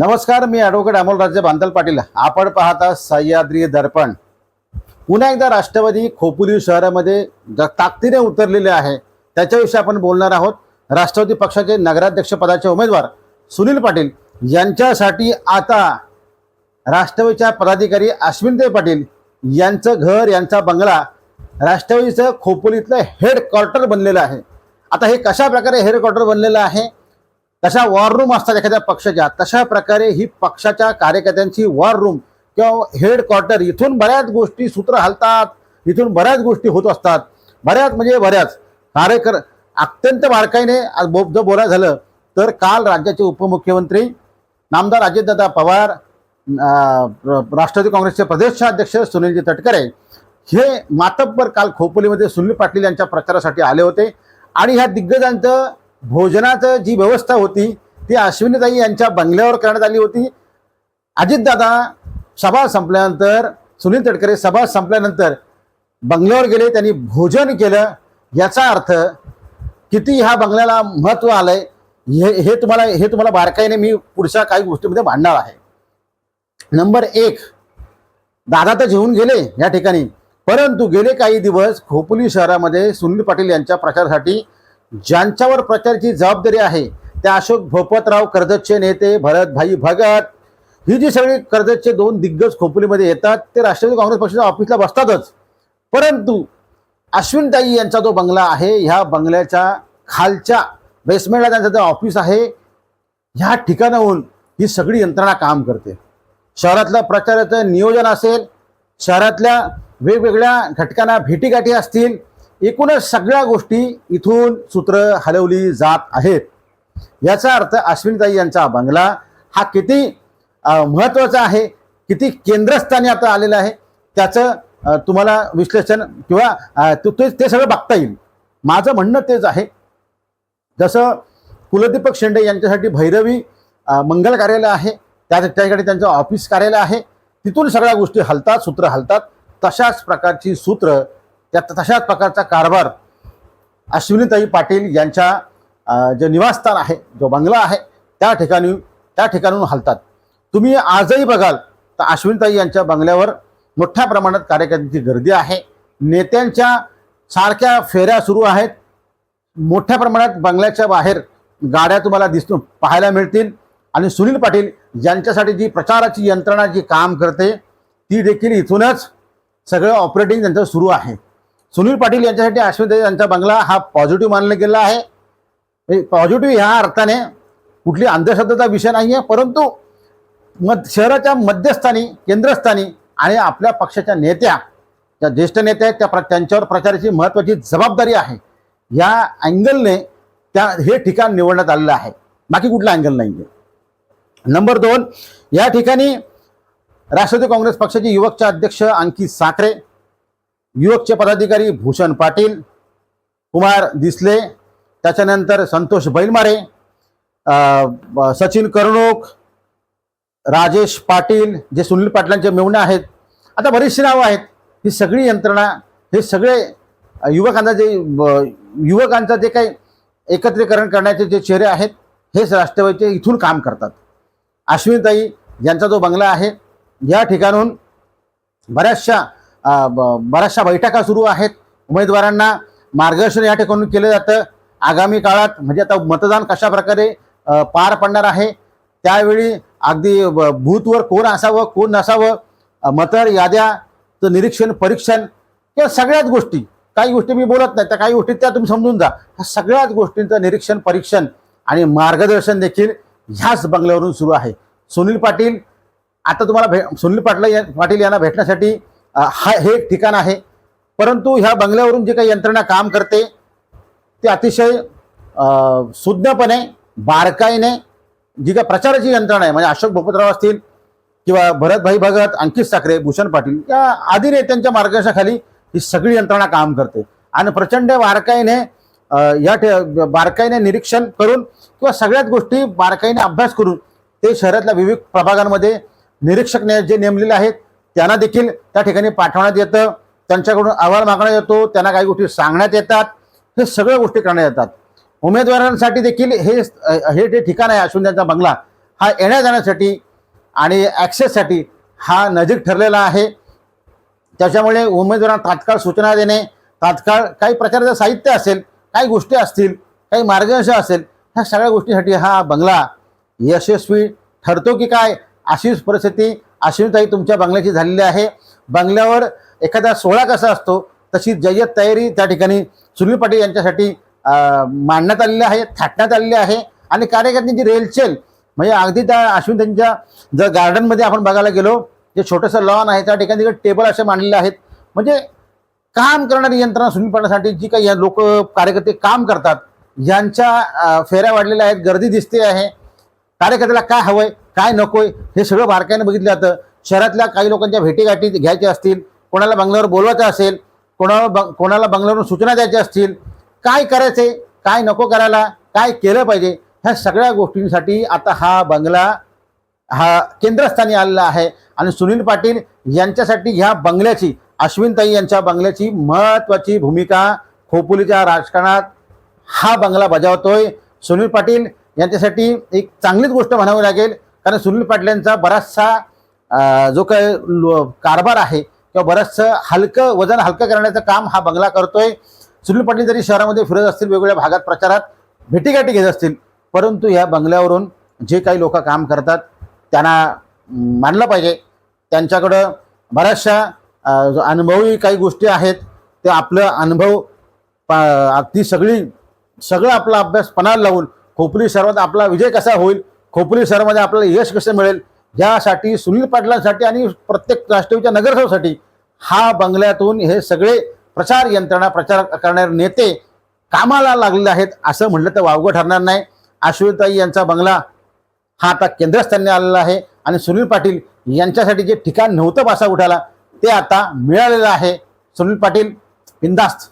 नमस्कार मी ॲडव्होकेट अमोल राज्य बांधल पाटील. आपण पाहता सह्याद्री दर्पण. पुन्हा एकदा राष्ट्रवादी खोपोली शहरामध्ये ज- ताकदीने उतरलेले आहे त्याच्याविषयी आपण बोलणार आहोत. राष्ट्रवादी पक्षाचे नगराध्यक्ष पदाचे उमेदवार सुनील पाटील यांच्यासाठी आता राष्ट्रवादीच्या पदाधिकारी अश्विनदेव पाटील यांचं घर यांचा बंगला राष्ट्रवादीचं खोपोलीतलं हेडक्वार्टर बनलेलं आहे. आता हे कशा प्रकारे हेडक्वार्टर बनलेलं आहे? तशा वॉर रूम असतात एखाद्या पक्षाच्या तशा प्रकारे ही पक्षाच्या कार्यकर्त्यांची वॉर रूम किंवा हेडक्वार्टर इथून बऱ्याच गोष्टी सूत्र हलतात इथून बऱ्याच गोष्टी होत असतात. बऱ्याच म्हणजे बऱ्याच. कार्यकर अत्यंत बारकाईने आज बो जर बोलायचं झालं तर काल राज्याचे उपमुख्यमंत्री नामदार अजितदादा पवार राष्ट्रवादी काँग्रेसचे प्रदेशाध्यक्ष सुनीलजी तटकरे हे मातब्बर काल खोपोलीमध्ये सुनील पाटील यांच्या प्रचारासाठी आले होते. आणि ह्या दिग्गजांचं भोजनाचं जी व्यवस्था होती ती अश्विनीताई यांच्या बंगल्यावर करण्यात आली होती. अजितदादा सभा संपल्यानंतर सुनील तटकरे सभा संपल्यानंतर बंगल्यावर गेले त्यांनी भोजन केलं. याचा अर्थ किती ह्या बंगल्याला महत्त्व आलंय हे हे तुम्हाला हे तुम्हाला बारकाईने मी पुढच्या काही गोष्टीमध्ये मांडणार आहे. नंबर एक दादा तर जेवून गेले या ठिकाणी परंतु गेले काही दिवस खोपोली शहरामध्ये सुनील पाटील यांच्या प्रचारासाठी ज्यांच्यावर प्रचाराची जबाबदारी आहे त्या अशोक भोपतराव कर्जतचे नेते भरतभाई भगत. ही जी सगळी कर्जतचे दोन दिग्गज खोपलीमध्ये येतात ते राष्ट्रवादी काँग्रेस पक्षाच्या ऑफिसला बसतातच. परंतु अश्विनताई यांचा जो बंगला आहे ह्या बंगल्याच्या खालच्या बेसमेंटला त्यांचं जे ऑफिस आहे ह्या ठिकाणाहून ही सगळी यंत्रणा काम करते. शहरातल्या प्रचाराचं नियोजन असेल शहरातल्या वेगवेगळ्या घटकांना भेटीगाठी असतील एकूणच सगळ्या गोष्टी इथून सूत्र हलवली जात आहेत. याचा अर्थ अश्विनीताई यांचा बंगला हा किती महत्त्वाचा आहे किती केंद्रस्थानी आता आलेला आहे त्याचं तुम्हाला विश्लेषण किंवा ते ते- सगळं बघता येईल. माझं म्हणणं तेच आहे. जसं कुलदीपक शेंडे यांच्यासाठी भैरवी मंगल कार्यालय आहे त्या ठिकाणी त्यांचं ऑफिस कार्यालय आहे तिथून सगळ्या गोष्टी हलतात सूत्र हलतात तशाच प्रकारची सूत्र त्या तशाच प्रकारचा कारभार अश्विनीताई पाटील यांच्या जे निवासस्थान आहे जो बंगला आहे त्या ठिकाणी त्या ठिकाणून हलतात. तुम्ही आजही बघाल तर अश्विनीताई यांच्या बंगल्यावर मोठ्या प्रमाणात कार्यकर्त्यांची गर्दी आहे. नेत्यांच्या सारख्या फेऱ्या सुरू आहेत. मोठ्या प्रमाणात बंगल्याच्या बाहेर गाड्या तुम्हाला दिसतो पाहायला मिळतील. आणि सुनील पाटील यांच्यासाठी जी प्रचाराची यंत्रणा जी काम करते ती देखील इथूनच सगळं ऑपरेटिंग त्यांचं सुरू आहे. सुनील पाटील यांच्यासाठी अश्विनी यांचा बंगला हा पॉझिटिव्ह मानला गेला आहे. पॉझिटिव्ह ह्या अर्थाने कुठली अंधश्रद्धेचा विषय नाही आहे परंतु मध शहराच्या मध्यस्थानी केंद्रस्थानी आणि आपल्या पक्षाच्या नेत्या ज्या ज्येष्ठ नेत्या आहेत त्या प्र त्यांच्यावर प्रचाराची महत्त्वाची जबाबदारी आहे. या अँगलने त्या हे ठिकाण निवडण्यात आलेलं आहे. बाकी कुठला अँगल नाही आहे नंबर दोन या ठिकाणी राष्ट्रवादी काँग्रेस पक्षाचे युवकचे अध्यक्ष अंकित साखरे युवकचे पदाधिकारी भूषण पाटील कुमार दिसले त्याच्यानंतर संतोष बैलमारे सचिन कर्णोक राजेश पाटील जे सुनील पाटलांचे मेवणे आहेत. आता बरीचशी नावं आहेत. ही सगळी यंत्रणा हे सगळे युवकांना युवकांचा जे युवकांचं जे काही एकत्रीकरण करण्याचे जे चेहरे आहेत हेच राष्ट्रवादीचे इथून काम करतात. अश्विनताई यांचा जो बंगला आहे या ठिकाणून बऱ्याचशा बऱ्याचशा बैठका सुरू आहेत. उमेदवारांना मार्गदर्शन या ठिकाणी केलं जातं. आगामी काळात म्हणजे आता मतदान कशा प्रकारे पार पडणार आहे त्यावेळी अगदी भूतवर बूथवर कोण असावं कोण नसावं मतर मतदार याद्याचं निरीक्षण परीक्षण या सगळ्याच गोष्टी. काही गोष्टी मी बोलत नाही त्या काही गोष्टी त्या तुम्ही समजून जा. ह्या सगळ्याच गोष्टींचं निरीक्षण परीक्षण आणि मार्गदर्शन देखील ह्याच बंगल्यावरून सुरू आहे. सुनील पाटील आता तुम्हाला भे सुनील पाटील या पाटील यांना भेटण्यासाठी हा हे एक ठिकाण आहे. परंतु ह्या बंगल्यावरून जी काही यंत्रणा काम करते ते अतिशय सुज्ञपणे बारकाईने जी काय प्रचाराची यंत्रणा आहे म्हणजे अशोक भोपतराव असतील किंवा भरतभाई भगत अंकित साखरे भूषण पाटील या आदी नेत्यांच्या मार्गदर्शनाखाली ही सगळी यंत्रणा काम करते. आणि प्रचंड बारकाईने या ठे- बारकाईने निरीक्षण करून किंवा सगळ्याच गोष्टी बारकाईने अभ्यास करून ते शहरातल्या विविध प्रभागांमध्ये निरीक्षक ने जे नेमलेले आहेत त्यांना देखील त्या ठिकाणी पाठवण्यात येतं. त्यांच्याकडून अहवाल मागण्यात येतो. त्यांना काही गोष्टी सांगण्यात येतात. हे सगळ्या गोष्टी करण्यात येतात. उमेदवारांसाठी देखील हे हे जे ठिकाण आहे असून त्यांचा बंगला हा येण्या जाण्यासाठी आणि ॲक्सेससाठी हा नजीक ठरलेला आहे. त्याच्यामुळे उमेदवारांना तात्काळ सूचना देणे तात्काळ काही प्रकारचं साहित्य असेल काही गोष्टी असतील काही मार्गदर्शन असेल ह्या सगळ्या गोष्टीसाठी हा बंगला यशस्वी ठरतो की काय अशीच परिस्थिती अश्विनीताई तुमच्या बंगल्याची झालेली आहे. बंगल्यावर एखादा सोहळा कसा असतो? तशी जय्यत तयारी त्या ठिकाणी सुनील पाटील यांच्यासाठी मांडण्यात आलेली आहे थाटण्यात आलेली आहे. आणि कार्यकर्त्यांची रेलचेल म्हणजे अगदी त्या अश्विनीताईंच्या जर गार्डनमध्ये आपण बघायला गेलो जे छोटंसं लॉन आहे त्या ठिकाणी टेबल असे मांडलेले आहेत. म्हणजे काम करणारी यंत्रणा सुनील पाटण्यासाठी जी काही लोक कार्यकर्ते काम करतात यांच्या फेऱ्या वाढलेल्या आहेत गर्दी दिसते आहे. कार्यकर्त्याला काय हवंय? काय नकोय? हे सगळं बारकाईने बघितलं जातं. शहरातल्या काही लोकांच्या भेटीगाठी घ्यायच्या असतील कोणाला बंगल्यावर बोलवायचं असेल कोणाला बंग कोणाला बंगल्यावरून सूचना द्यायच्या असतील काय करायचे काय नको करायला काय केलं पाहिजे ह्या सगळ्या गोष्टींसाठी आता हा बंगला हा केंद्रस्थानी आलेला आहे. आणि सुनील पाटील यांच्यासाठी ह्या बंगल्याची अश्विनताई यांच्या बंगल्याची महत्त्वाची भूमिका खोपोलीच्या राजकारणात हा बंगला बजावतोय. सुनील पाटील यांच्यासाठी एक चांगलीच गोष्ट म्हणावी लागेल. कारण सुनील पाटील यांचा बराचसा जो काही लो- कारभार आहे किंवा बरंचसं हलकं वजन हलकं करण्याचं काम हा बंगला करतोय. सुनील पाटील जरी शहरामध्ये फिरत असतील वेगवेगळ्या भागात प्रचारात भेटीगाठी घेत असतील परंतु या बंगल्यावरून जे काही लोक काम करतात त्यांना मानलं पाहिजे. त्यांच्याकडं बऱ्याचशा जो अनुभवी काही गोष्टी आहेत. ते आपलं अनुभव ती सगळी सगळं आपला अभ्यास पणाला लावून खोपली सर्वात आपला विजय कसा होईल खोपली शहरामध्ये आपल्याला यश कसं मिळेल? यासाठी सुनील पाटलांसाठी आणि प्रत्येक राष्ट्रवादीच्या नगरसेवसाठी हा बंगल्यातून हे सगळे प्रचार यंत्रणा प्रचार करणारे नेते कामाला लागलेले आहेत असं म्हटलं तर वावगं ठरणार नाही. आश्विताई यांचा बंगला हा आता केंद्रस्थानी आलेला आहे आणि सुनील पाटील यांच्यासाठी जे ठिकाण नव्हतं पासा उठाला ते आता मिळालेलं आहे. सुनील पाटील बिंदास्त